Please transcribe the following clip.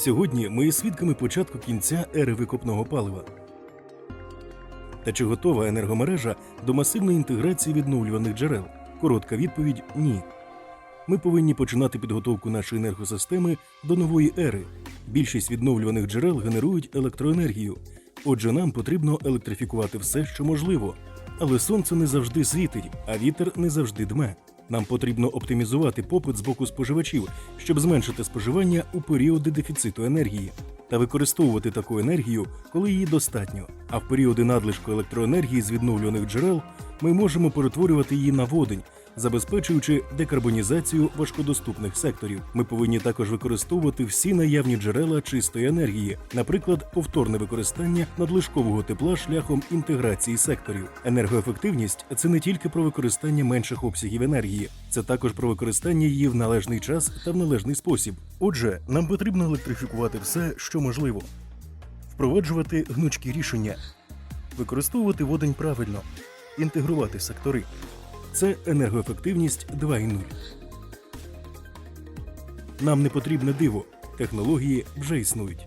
Сьогодні ми є свідками початку кінця ери викопного палива. Та чи готова енергомережа до масивної інтеграції відновлюваних джерел? Коротка відповідь ні. Ми повинні починати підготовку нашої енергосистеми до нової ери. Більшість відновлюваних джерел генерують електроенергію. Отже, нам потрібно електрифікувати все, що можливо. Але сонце не завжди світить, а вітер не завжди дме. Нам потрібно оптимізувати попит з боку споживачів, щоб зменшити споживання у періоди дефіциту енергії та використовувати таку енергію, коли її достатньо. А в періоди надлишку електроенергії з відновлюваних джерел ми можемо перетворювати її на водень, забезпечуючи декарбонізацію важкодоступних секторів. Ми повинні також використовувати всі наявні джерела чистої енергії, наприклад, повторне використання надлишкового тепла шляхом інтеграції секторів. Енергоефективність це не тільки про використання менших обсягів енергії, це також про використання її в належний час та в належний спосіб. Отже, нам потрібно електрифікувати все, що можливо, впроваджувати гнучкі рішення, використовувати водень правильно, інтегрувати сектори. Це енергоефективність 2.0. Нам не потрібне диво, технології вже існують.